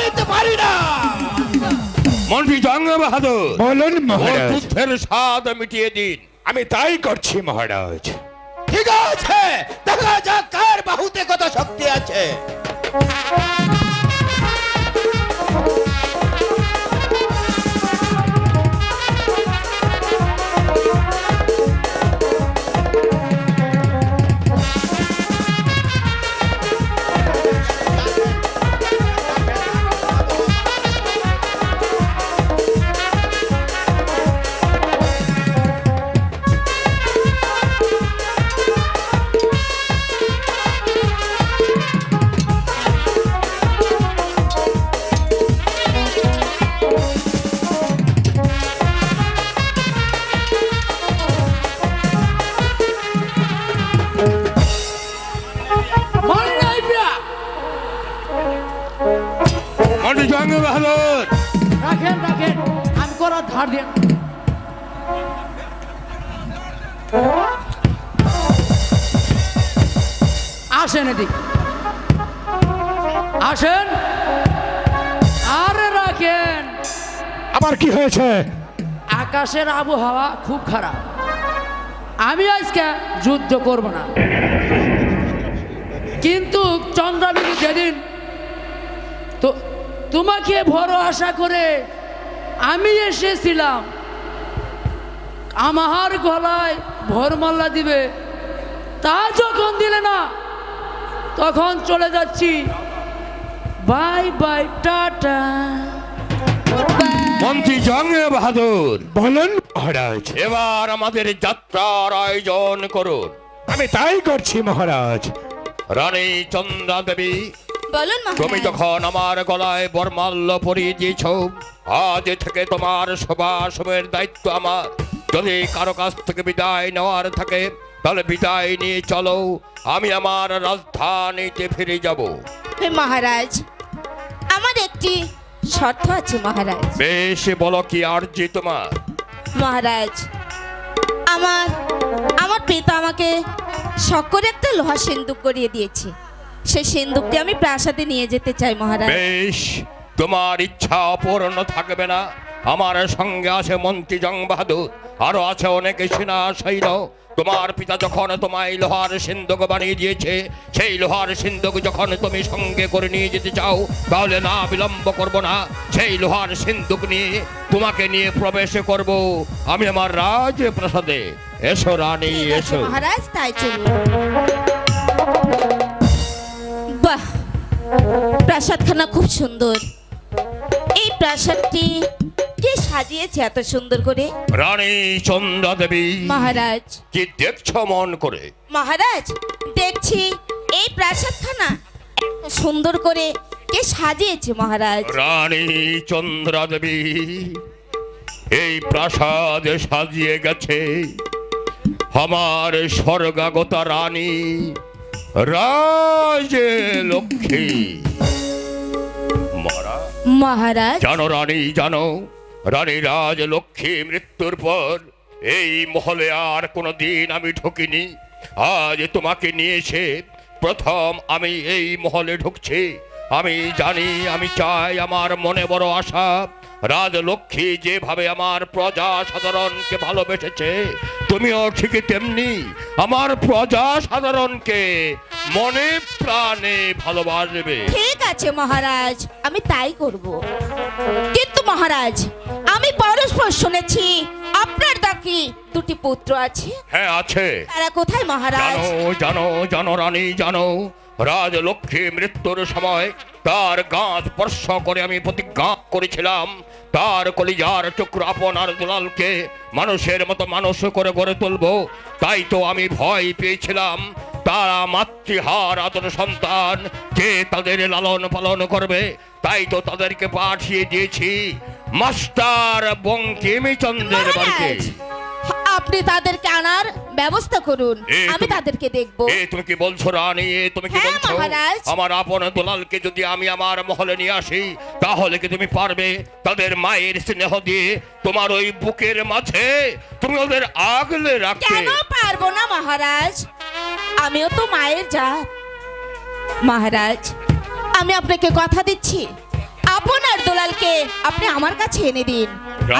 নিতে পারি না। মন্ত্রী জঙ্গ বাহাদুর বলুন মহারাজ। যুদ্ধের স্বাদ মিটিয়ে দিন। আমি তাই করছি মহারাজ। ঠিক আছে দেখা যাক কার বাহুতে কত শক্তি আছে। ধার দিয়ে আসেন এদিক আসেন। আরে রাখেন। আবার কি হয়েছে? আকাশের আবহাওয়া খুব খারাপ। আমি আজকে যুদ্ধ করব না। কিন্তু চন্দ্রাবিনী যেদিন তো তোমাকে ভরসা করে আমি এসেছিলাম। আমার গলায় ভরমাল্লা দিবে। তা যখন দিলে না তখন চলে যাচ্ছি। বাই বাই টাটা। মন্ত্রী জঙ্গ বাহাদুর। বলুন মহারাজ। এবার আমাদের যাত্রার আয়োজন করুন। আমি তাই করছি মহারাজ। রানী চন্দ্রা দেবী বলুন তুমি যখন আমার গলায় বরমাল্য পরিয়ে দিয়েছ আজ থেকে তোমার সভাসমের দায়িত্ব আমার। যদি কারও কাছ থেকে বিদায় নেওয়ার থাকে তাহলে বিদায় নিয়ে চলো আমি আমার রাজধানীতে ফিরে যাব। হে মহারাজ আমার একটি শর্ত আছে মহারাজ। বেশ বলো কি আর্জি তোমার? মহারাজ আমার আমার পিতা আমাকে শখ একটা লোহা সিন্দুক করিয়ে দিয়েছে। সেই সিন্দুকটি আমি প্রাসাদে নিয়ে যেতে চাই মহারাজ। বেশ তোমার ইচ্ছা অপূর্ণ থাকবে না। আমার সঙ্গে আছে মন্ত্রী জং বাহাদুর আরও আছে অনেক সেনা সৈন্য তোমার পিতা যখন তোমায় লোহার সিন্ধুক বানিয়ে দিয়েছে সেই লোহার সিন্ধুক যখন তুমি সঙ্গে করে নিয়ে যেতে চাও তাহলে না বিলম্ব করব না। সেই লোহার সিন্ধুক নিয়ে তোমাকে নিয়ে প্রবেশ করব। আমি আমার রাজ প্রাসাদে এসো রানী এসো। মহারাজ তাই চলুন। প্রাসাদখানা খুব সুন্দর। এই প্রাসাদটি কে সাজিয়েছে এত সুন্দর করে? রানী চন্দ্রা দেবী মহারাজ। কি দেখছ মন করে? মহারাজ দেখছি এই প্রাসাদখানা সুন্দর করে কে সাজিয়েছে মহারাজ? রানী চন্দ্রা দেবী এই প্রাসাদ সাজিয়ে গেছে। আমার স্বর্গাগতা রানী রাজে লক্ষ্মী মহারাজ। জানো রানী জানো রানী রাজ লক্ষ্মী মৃত্যুর পর এই মহলে আর কোনো দিন আমি ঢুকিনি। আজ তোমাকে নিয়েছে প্রথম আমি এই মহলে ঢুকছি। আমি জানি আমি চাই আমার মনে বড় আশা। রাজলক্ষ্মী যেভাবে আমার প্রজা সাধারণকে ভালোবেসেছে তুমিও ঠিকই তেমনি আমার প্রজা সাধারণকে মনে প্রাণে ভালোবাসবে। ঠিক আছে মহারাজ আমি তাই করব। কিন্তু মহারাজ আমি পরস্পর শুনেছি আপনার নাকি দুটি পুত্র আছে? হ্যাঁ আছে। তারা কোথায় মহারাজ? জানো জানো জানো রানী জানো। রাজলক্ষ্মী মৃত্যুর সময় তার গাঁ স্পর্শ করে আমি প্রতিজ্ঞা করেছিলাম। তার কলিজার চক্র আপনার দুলালকে মানুষের মতো মানুষ করে গড়ে তুলব। তাই তো আমি ভয় পেয়েছিলাম। তারা মাতৃহার আদর সন্তান কে তাদের লালন পালন করবে, তাই তো তাদেরকে পাঠিয়ে দিয়েছি মাস্টার বঙ্কিমচন্দ্রের বাড়িতে। আপনি তাদেরকে আনার ব্যবস্থা করুন। আমি তাদেরকে দেখব। এ তুমি কি বলছো রানী? এ তুমি কি হ্যাঁ, বলছো? মহারাজ। আমার আপন দুলালকে যদি আমি আমার মহলে নিয়ে আসি তাহলে কি তুমি পারবে? তাদের মায়ের স্নেহ দিয়ে তোমার ওই বুকের মাঝে তুমি ওদের আগলে রাখতে। কেন পারব না মহারাজ? আমিও তো মায়ের জাত। মহারাজ আমি আপনাকে কথা দিচ্ছি। আপনার দুলালকে আপনি আমার কাছে এনে দিন।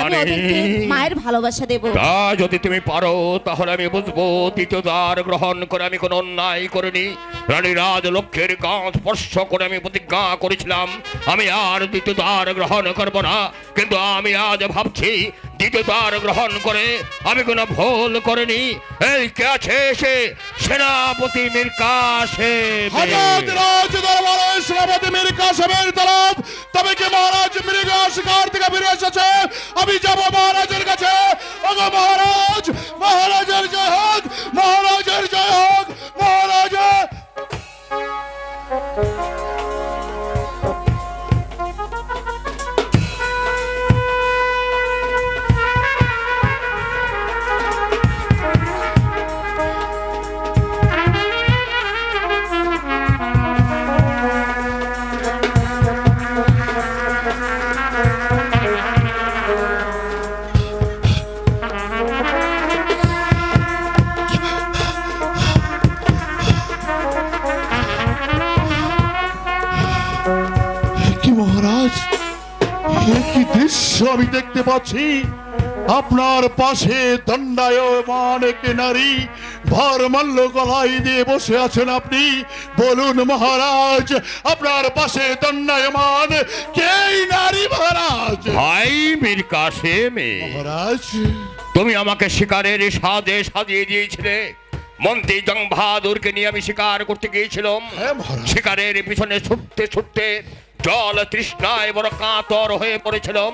আমি ওদেরকে মায়ের ভালোবাসা দেব। তা যদি তুমি পারো তাহলে আমি বুঝব দ্বিতীয় দ্বার গ্রহণ করে আমি কোনো অন্যায় করিনি। রানী রাজলক্ষ্মীর কাঁধ স্পর্শ করে আমি প্রতিজ্ঞা করেছিলাম আমি আর দ্বিতীয় দ্বার গ্রহণ করব না। কিন্তু আমি আজ ভাবছি দ্বিতীয় দ্বার গ্রহণ করে, আমি কোনো ভুল করিনি। এই কে আছে সে সেনাপতি মিরকাশে হঠাৎ রাজ দরবারে সেনাপতি মীর কাসেমের তরফ তবে কি মহারাজ মৃগা শিকার থেকে ফিরে এসেছে? আমি যাব মহারাজের কাছে। ওগো মহারাজ, মহারাজের জয় হোক, মহারাজের জয় হোক দৃশ্য আমি দেখতে পাচ্ছি। আপনার পাশে দণ্ডায়মান এক নারী ভার মাল্য গলায় দিয়ে বসে আছেন আপনি। বলুন মহারাজ আপনার পাশে দণ্ডায়মান কেই নারী মহারাজ? ভাই মিরকাশে মহারাজ। তুমি আমাকে শিকারের সাজে সাজিয়ে দিয়েছিলে। মন্ত্রী জং বাহাদুরকে নিয়ে আমি শিকার করতে গিয়েছিলাম। হ্যাঁ, শিকারের পিছনে ছুটতে ছুটতে জল তৃষ্ণায় বড় কাতর হয়ে পড়েছিলাম।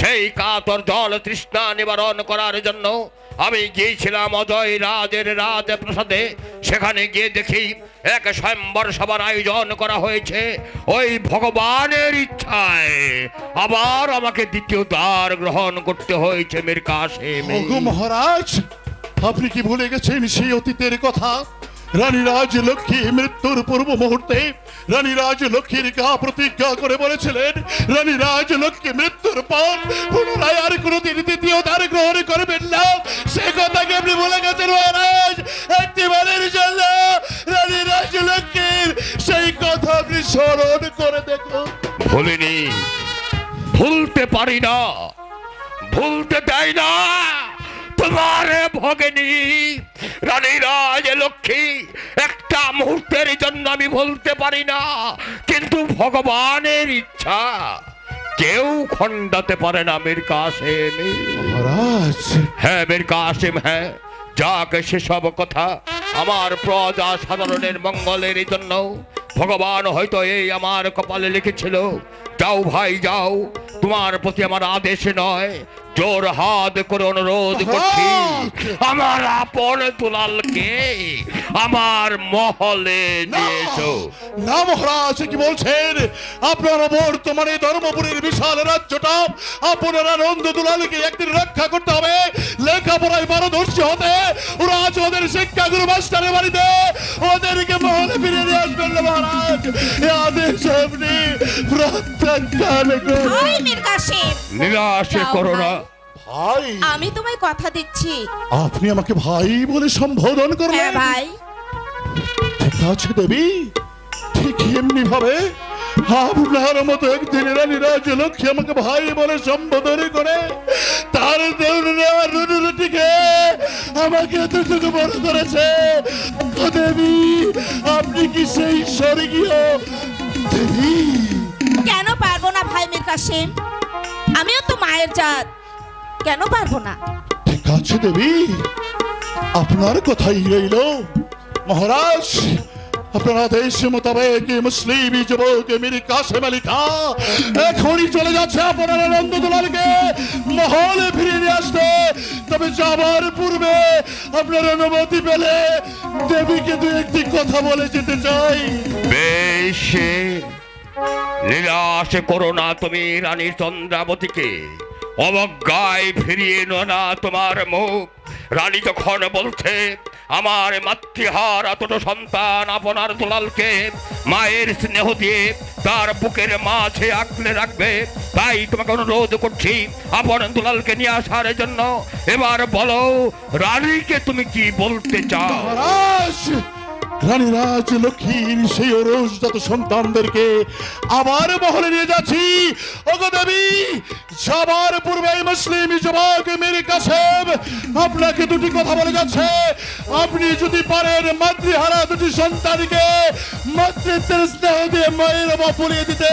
সেই কাতর জল তৃষ্ণা নিবারণ করার জন্য আমি গিয়েছিলাম অজয় রাজের রাজ প্রসাদে সেখানে গিয়ে দেখি এক স্বয়ম্বর সভার আয়োজন করা হয়েছে। ওই ভগবানের ইচ্ছায় আবার আমাকে দ্বিতীয় দ্বার গ্রহণ করতে হয়েছে মীর ওগো মহারাজ, আপনি কি ভুলে গেছেন সেই অতীতের কথা? রানী রাজ লক্ষ্মী মৃত্যুর পূর্ব মুহূর্তে রানী রাজ লক্ষ্মীর গা প্রতিজ্ঞা করে বলেছিলেন রানী রাজ লক্ষ্মী মৃত্যুর পর পুনরায় আর কোনোদিন দ্বিতীয় দ্বার গ্রহণ করবেন না। সে কথাকে আপনি ভুলে গেছেন মহারাজ? একটিবারের জন্য রানী রাজ লক্ষ্মীর সেই কথা আপনি স্মরণ করে দেখুন। ভুলিনি। ভুলতে পারি না। ভুলতে দেয় না। তোমার ভগিনী রানী রাজ লক্ষ্মী একটা মুহূর্তের জন্য আমি ভুলতে পারি না কিন্তু ভগবানের ইচ্ছা কেউ খণ্ডাতে পারে না মীর কাসেম। মহারাজ। হ্যাঁ মীর কাসিম হ্যাঁ যাক সেসব কথা আমার প্রজা সাধারণের মঙ্গলের জন্য ভগবান হয়তো এই আমার কপালে লিখেছিল। যাও ভাই যাও। তোমার প্রতি আমার আদেশ নয়। জোর হাত করে অনুরোধ করছি। আমার আপন দুলালকে আমার মহলে নিয়ে এসো না মহারাজ কি বলছেন? আপনার বর্তমানে ধর্মপুরের বিশাল রাজ্যটা আপনারা নন্দ দুলালকে একদিন রক্ষা করতে হবে। লেখাপড়ায় পারদর্শী হতে। ওরা আজ ওদের শিক্ষাগুরু মাস্টারের বাড়িতে। ওদেরকে মহলে ফিরে দিয়ে আসবেন মহারাজ। আদেশ আপনি করুন। ভাই মীর কাসেম নিরাশে করো না। ভাই। আমি তোমায় কথা দিচ্ছি। আপনি আমাকে ভাই বলে সম্বোধন হ্যাঁ করলেন ভাই। ঠিক আছে দেবী। ঠিক এমনি ভাবে আপনার মতো একদিন রানী রাজলক্ষ্মী আমাকে ভাই বলে সম্বোধন করে তার রুটিকে আমাকে এতটুকু বড় করেছে। দেবী আপনি কি সেই স্বর্গীয়? দেবী কেন পারব না ভাই মীর কাসেম? আমিও তো মায়ের জাত। কেন পারব না? ঠিক আছে দেবী। আপনার কথাই রইল। মহারাজ আপনার আদেশ মোতাবেক মুসলিম যুবক মেরি কাসেম আলী খা এখনই চলে যাচ্ছে আপনার আনন্দ দুলালকে মহলে ফিরিয়ে নিয়ে আসতে। তবে যাবার পূর্বে আপনার অনুমতি পেলে দেবীকে দু একটি কথা বলে যেতে চাই। বেশ নিরাশ করো না তুমি রানী চন্দ্রাবতীকে। অবজ্ঞায় ফিরিয়ে নো না তোমার মুখ। রানী যখন বলছে, আমার মাতৃহার অতট সন্তান আপনার দুলালকে মায়ের স্নেহ দিয়ে তার বুকের মাঝে আঁকলে রাখবে, তাই তোমাকে অনুরোধ করছি আপন দুলালকে নিয়ে আসার জন্য। এবার বলো, রানীকে তুমি কি বলতে চাও? রানীরাজ, লক্ষ্মীর সেই অরোজজাত সন্তানদেরকে আবার মহলে নিয়ে যাচ্ছি। ওগো দেবী, যাবার পূর্বে মুসলিম যুবক মেরে কাছে আপনাকে দুটি কথা বলে যাচ্ছে। আপনি যদি পারেন মাতৃহারা দুটি সন্তানকে মাতৃত্বের স্নেহ দিয়ে মায়ের বা পুড়িয়ে দিতে,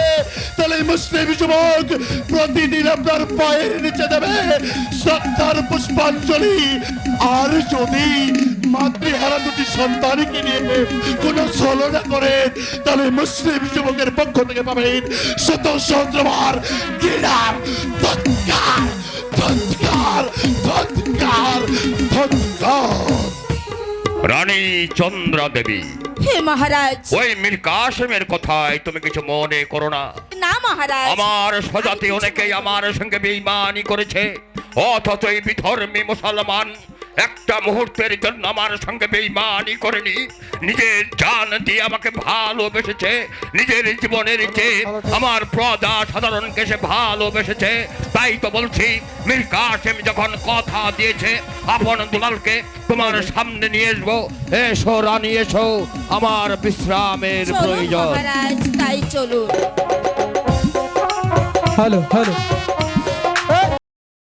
তাহলে মুসলিম যুবক প্রতিদিন আপনার পায়ের নিচে দেবে। শ্রদ্ধার পুষ্পাঞ্জলি। আর যদি মাতৃহারা দুটি সন্তানকে নিয়ে কোনো ছলনা করেন তাহলে মুসলিম যুবকের পক্ষ থেকে পাবেন শত সহস্রবার। রানী চন্দ্রা দেবী হে মহারাজ। ওই মীর কাসেমের কথায় তুমি কিছু মনে করো না। না মহারাজ। আমার সজাতি অনেকেই আমার সঙ্গে বেইমানি করেছে অথচ এই বিধর্মী মুসলমান একটা মুহূর্তের জন্য আমার সঙ্গে বেইমানি করেনি। নিজের জান দিয়ে আমাকে ভালোবেসেছে। নিজের জীবনের চেয়ে আমার প্রজা সাধারণকে সে ভালোবেসেছে তাই তো বলছি মীর কাসেম যখন কথা দিয়েছে আপন দুলালকে তোমার সামনে নিয়ে আসব এসো রানী এসো আমার বিশ্রামের প্রয়োজন। মহারাজ তাই চলুন। Hello hello.